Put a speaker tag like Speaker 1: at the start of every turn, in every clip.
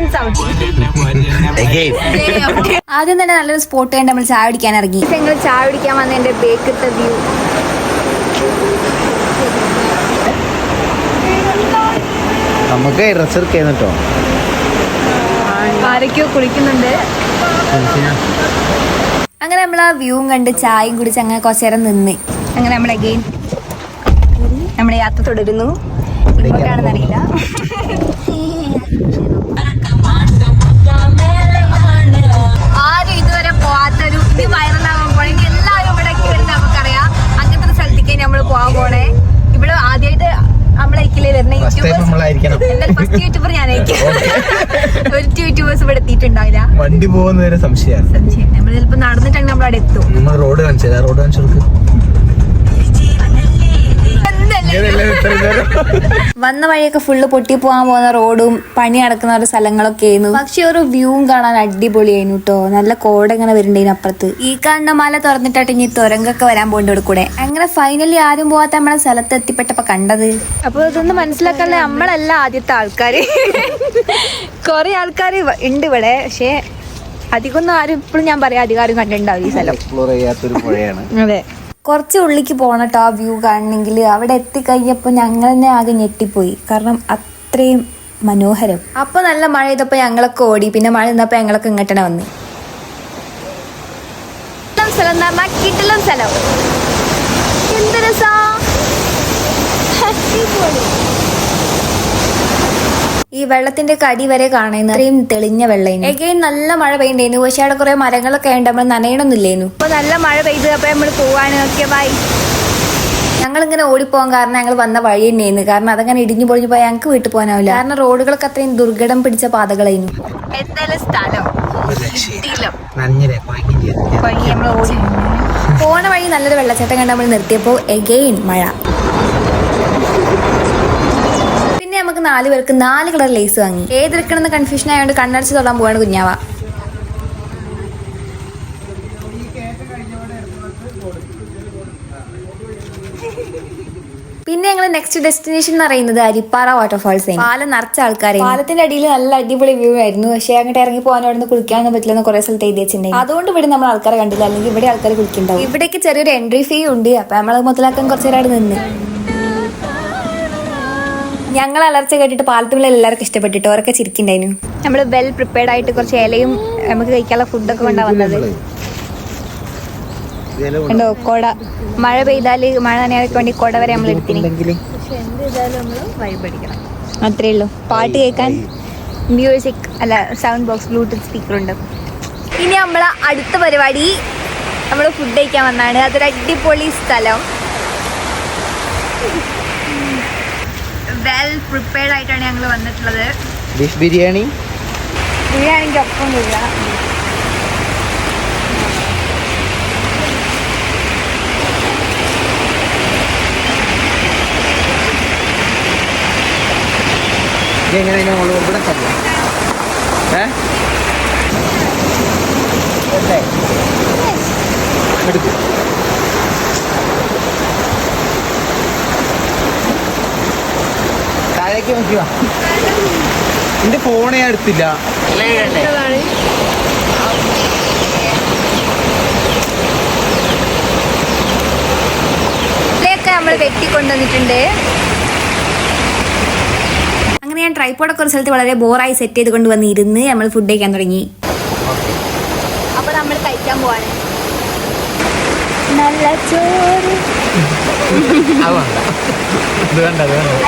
Speaker 1: Since
Speaker 2: ആദ്യം തന്നെ നല്ലൊരു സ്പോട്ട് കണ്ട് നമ്മൾ ചായ പിടിക്കാൻ ഇറങ്ങി.
Speaker 1: ഞങ്ങൾ ചായ പിടിക്കാൻ വന്ന എന്റെ ബേക്കത്തെ വ്യൂ
Speaker 3: നമുക്ക് റിസർച്ച് ചെയ്യുന്നു
Speaker 1: ആരൊക്കെയോ കുളിക്കുന്നുണ്ട്.
Speaker 2: അങ്ങനെ നമ്മൾ ആ വ്യൂവും കണ്ട് ചായയും കുടിച്ച് അങ്ങനെ കുറച്ചു നേരം നിന്ന്.
Speaker 1: അങ്ങനെ നമ്മൾ അഗെയിൻ നമ്മുടെ യാത്ര തുടരുന്നു. ഇങ്ങോട്ടാണെന്ന് ഇത് വൈറലാവാൻ പോണേ എല്ലാവരും ഇവിടെ വരുന്ന നമുക്കറിയാം. അങ്ങനത്തെ ഒരു സ്ഥലത്തേക്ക് നമ്മൾ പോകാൻ പോണേ. ഇവിടെ ആദ്യമായിട്ട് നമ്മളെ വരുന്ന യൂട്യൂബേഴ്സ്. ഫസ്റ്റ് യൂട്യൂബർ ഞാനായിരിക്കും. ഒരു യൂട്യൂബേഴ്സ് ഇവിടെ എത്തിയിട്ടുണ്ടാവില്ല.
Speaker 3: വണ്ടി പോകുന്നവരെ സംശയമാണ്.
Speaker 1: സംശയം. നമ്മൾ ചിലപ്പോ നടന്നിട്ടാണെങ്കിൽ നമ്മൾ അവിടെ എത്തും
Speaker 3: റോഡ് കാണിച്ചത് റോഡ് കാണിച്ചു
Speaker 2: വന്ന വഴിയൊക്കെ ഫുള്ള് പൊട്ടി പോകാൻ പോകുന്ന റോഡും പണി നടക്കുന്ന ഒരു സ്ഥലങ്ങളൊക്കെ ആയിരുന്നു. പക്ഷെ ഒരു വ്യൂവും കാണാൻ അടിപൊളിയായിരുന്നു കേട്ടോ നല്ല കോട ഇങ്ങനെ വരുന്നുണ്ടായിരുന്നു അപ്പുറത്ത്. ഈ കാണുന്ന മല തുറന്നിട്ടാട്ട് ഇനി തുരങ്കൊക്കെ വരാൻ പോകേണ്ട കൂടെ. അങ്ങനെ ഫൈനലി ആരും പോവാത്ത നമ്മളെ സ്ഥലത്ത് എത്തിപ്പെട്ടപ്പോ കണ്ടത്?
Speaker 1: അപ്പൊ ഇതൊന്ന് മനസ്സിലാക്കാനുള്ള നമ്മളല്ല ആദ്യത്തെ ആൾക്കാര്. കൊറേ ആൾക്കാര് ഉണ്ട് ഇവിടെ. പക്ഷെ അധികമൊന്നും ആരും ഇപ്പോഴും ഞാൻ പറയാം അധികം ആരും കണ്ടിട്ടുണ്ടാവും ഈ സ്ഥലം.
Speaker 3: എക്സ്പ്ലോർ ചെയ്യാത്തൊരു പുഴയാണ്.
Speaker 1: അതെ.
Speaker 2: കുറച്ച് ഉള്ളിക്ക് പോകണട്ടോ ആ വ്യൂ കാണണമെങ്കിൽ അവിടെ എത്തിക്കഴിഞ്ഞപ്പോൾ ഞങ്ങൾ തന്നെ ആകെ ഞെട്ടിപ്പോയി. കാരണം അത്രയും മനോഹരം. അപ്പോൾ നല്ല മഴ ചെയ്തപ്പോൾ ഞങ്ങളൊക്കെ ഓടി. പിന്നെ മഴ നിന്നപ്പോൾ ഞങ്ങളൊക്കെ ഇങ്ങോട്ടനെ വന്ന്.
Speaker 1: സ്ഥലം പറഞ്ഞാൽ കിട്ടലും സ്ഥലം. എന്ത് രസാ.
Speaker 2: ഈ വെള്ളത്തിന്റെ കടി വരെ കാണുന്ന അത്രയും തെളിഞ്ഞ വെള്ളം എഗൈൻ നല്ല മഴ പെയ്യുണ്ടായിരുന്നു പക്ഷേ അവിടെ കുറെ മരങ്ങളൊക്കെ ഉണ്ട് നമ്മൾ നനയണമൊന്നുമില്ലായിരുന്നു
Speaker 1: അപ്പൊ നല്ല മഴ പെയ്ത്. അപ്പൊ നമ്മൾ പോവാനൊക്കെ ബൈ
Speaker 2: ഞങ്ങൾ ഇങ്ങനെ ഓടിപ്പോകാൻ കാരണം ഞങ്ങൾ വന്ന വഴി തന്നെയായിരുന്നു കാരണം അതങ്ങനെ ഇടിഞ്ഞു പൊളിഞ്ഞു പോയാൽ ഞങ്ങൾക്ക് വീട്ടിൽ പോകാനാവില്ല. കാരണം റോഡുകളൊക്കെ അത്രയും ദുർഘടം പിടിച്ച പാതകളായിരുന്നു.
Speaker 1: എന്തായാലും സ്ഥലം. നമ്മൾ
Speaker 2: പോണ വഴി നല്ലൊരു വെള്ളച്ചാട്ടം കണ്ട് നമ്മൾ നിർത്തിയപ്പോൾ എഗെയിൻ മഴ പിന്നെ നമുക്ക് നാല് പേർക്ക് നാല് കളർ ലേസ് വാങ്ങി. ഏതെടുക്കണമെന്ന് കൺഫ്യൂഷൻ ആയതുകൊണ്ട് കണ്ണടച്ച് തൊടാൻ പോവാണ് കുഞ്ഞാവ. പിന്നെ ഞങ്ങൾ നെക്സ്റ്റ് ഡെസ്റ്റിനേഷൻ എന്ന് പറയുന്നത് അരിപ്പാറ വാട്ടർഫാൾസ് പാലം നിറച്ച ആൾക്കാരെ പാലത്തിന്റെ അടിയിൽ നല്ല അടിപൊളി വ്യൂ ആയിരുന്നു. പക്ഷേ അങ്ങോട്ട് ഇറങ്ങി പോകാൻ അവിടെ നിന്ന് കുളിക്കാനൊന്നും പറ്റില്ലെന്ന് കുറെ സ്ഥലത്ത് എഴുതി വെച്ചിട്ടുണ്ടെങ്കിൽ അതുകൊണ്ട് ഇവിടെ നമ്മൾ ആൾക്കാരെ കണ്ടില്ല. അല്ലെങ്കിൽ ഇവിടെ ആൾക്കാർ കുളിക്കുന്നുണ്ടാവും. ഇവിടേക്ക് ചെറിയൊരു എൻട്രി ഫീ ഉണ്ട്. അപ്പൊ നമ്മൾ മുതലാക്കാൻ കുറച്ച് നേരം നിന്ന്. ഞങ്ങൾ അലർച്ച കേട്ടിട്ട് പാലത്തുള്ള എല്ലാവർക്കും ഇഷ്ടപ്പെട്ടിട്ട് അവരൊക്കെ ചിരിക്കുണ്ടായിരുന്നു
Speaker 1: നമ്മൾ വെൽ പ്രിപ്പയർഡ് ആയിട്ട് കുറച്ച് ഇലയും നമുക്ക് കഴിക്കാനുള്ള ഫുഡൊക്കെ കൊണ്ടാ വന്നത്. ഉണ്ടോ കൊട. മഴ പെയ്താൽ മഴ നനയാൻ വേണ്ടി കൊട വരെ നമ്മൾ എടുത്തിന്. അത്രേ ഉള്ളൂ. പാട്ട് കേൾക്കാൻ മ്യൂസിക് അല്ല സൗണ്ട് ബോക്സ് ബ്ലൂടൂത്ത് സ്പീക്കർ ഉണ്ട്. ഇനി നമ്മളെ അടുത്ത പരിപാടി നമ്മൾ ഫുഡ് കഴിക്കാൻ വന്നാണ്. അതൊരു അടിപൊളി സ്ഥലം. വെൽ പ്രിപ്പയർഡ് ആയിട്ടാണ് ഞങ്ങൾ വന്നിട്ടുള്ളത്.
Speaker 3: ബീഫ് ബിരിയാണി?
Speaker 1: ബിരിയാണിക്ക് ഒപ്പം വരിക
Speaker 3: എങ്ങനെ നമ്മൾ ഇവിടെ ഏ? എടുക്ക്. താഴേക്ക് നോക്കിയോ എന്റെ ഫോൺ ഞാൻ എടുത്തില്ല.
Speaker 1: ഇതിലേക്ക് നമ്മൾ വെട്ടിക്കൊണ്ടുവന്നിട്ടുണ്ട്.
Speaker 2: അങ്ങനെ ഞാൻ ട്രൈപ്പോഡൊക്കെ ഒരു സ്ഥലത്ത് വളരെ ബോറായി സെറ്റ് ചെയ്ത് കൊണ്ട് വന്ന് ഇരുന്ന് നമ്മൾ ഫുഡ് കഴിക്കാൻ തുടങ്ങി.
Speaker 1: അപ്പൊ നമ്മൾ കഴിക്കാൻ പോവാണ്. നല്ല ചോറ്.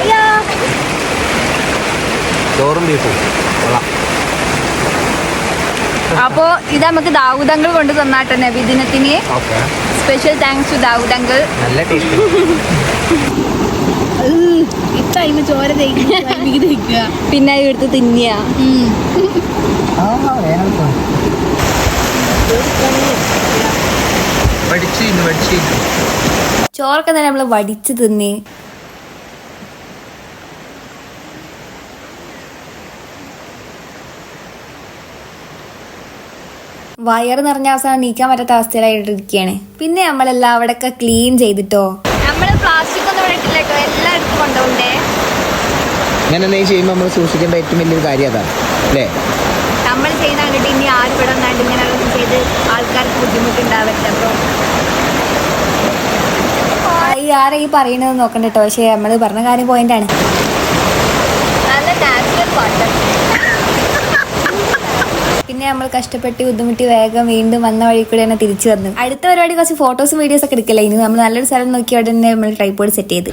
Speaker 1: അയ്യോ.
Speaker 3: ചോറും ബീഫും കൊള്ളാം.
Speaker 1: അപ്പോ ഇത് നമുക്ക് ദാവൂദങ്കൾ കൊണ്ട് തന്നാട്ടെ നബിദിനത്തിന് സ്പെഷ്യൽ താങ്ക്സ് ടു ദാവൂദങ്കൾ
Speaker 3: നല്ല
Speaker 1: പിന്നെ എടുത്ത് തിന്നിയ
Speaker 2: ചോറൊക്കെ തന്നെ നമ്മൾ വടിച്ച് തിന്ന്. വയറ് നിറഞ്ഞ അവസാനം നീക്കാൻ പറ്റാത്ത അവസ്ഥയിലായിട്ട് ഇരിക്കുകയാണ് പിന്നെ നമ്മളെല്ലാം അവിടെയൊക്കെ ക്ലീൻ ചെയ്തിട്ടോ?
Speaker 1: നമ്മൾ പ്ലാസ്റ്റിക് ഒന്നും ഇട്ടില്ല കേട്ടോ എല്ലാം എടുത്ത് കൊണ്ടുപോകണ്ടേ
Speaker 3: ഇങ്ങനെ എന്തെങ്കിലും ചെയ്യുമ്പോൾ നമ്മൾ സൂക്ഷിക്കേണ്ട ഏറ്റവും വലിയൊരു കാര്യം അതാണ്. അല്ലേ?
Speaker 1: നമ്മൾ ചെയ്യുന്ന കണ്ടിട്ട് ഇനി ആരും ഇവിടെ വന്നാണ്ട് ഇങ്ങനെ ചെയ്ത് ആൾക്കാർക്ക് ബുദ്ധിമുട്ടുണ്ടാവരുത്. അപ്പോൾ
Speaker 2: ഈ ആരാ ഈ പറയുന്നത് നോക്കണ്ട കേട്ടോ പക്ഷേ നമ്മൾ പറഞ്ഞ കാര്യം പോയിന്റാണ്
Speaker 1: നല്ല നാച്ചുറൽ വാട്ടർ
Speaker 2: പിന്നെ നമ്മൾ കഷ്ടപ്പെട്ട് ബുദ്ധിമുട്ടി വേഗം വീണ്ടും വന്ന വഴി കൂടെ തന്നെ തിരിച്ചു വന്നു. അടുത്ത പരിപാടി കുറച്ച് ഫോട്ടോസും വീഡിയോസ് ഒക്കെ എടുക്കില്ല? ഇനി നമ്മൾ നല്ലൊരു സ്ഥലം നോക്കി അവിടെ തന്നെ നമ്മൾ ട്രൈപോഡ് സെറ്റ് ചെയ്ത്.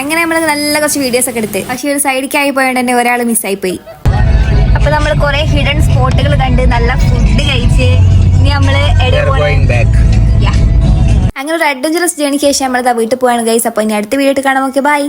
Speaker 2: അങ്ങനെ നമ്മൾ നല്ല കുറച്ച് വീഡിയോസ് ഒക്കെ എടുത്ത്. പക്ഷെ ഒരു സൈഡിലേക്കായി പോയോണ്ട് തന്നെ ഒരാൾ മിസ്സായി പോയി
Speaker 1: അപ്പൊ നമ്മൾ കുറെ ഹിഡൻ സ്പോട്ടുകൾ കണ്ട് നല്ല ഫുഡ് കഴിച്ച് ഇനി നമ്മൾ എവിടെ.
Speaker 2: അങ്ങനെ ഒരു അഡ്വഞ്ചറസ് ജേണിക്ക് ശേഷം നമ്മൾ വീട്ടിൽ പോവാണ് ഗൈസ് അപ്പോൾ ഇനി അടുത്ത വീഡിയോ കാണാം. നോക്കിയാൽ ബൈ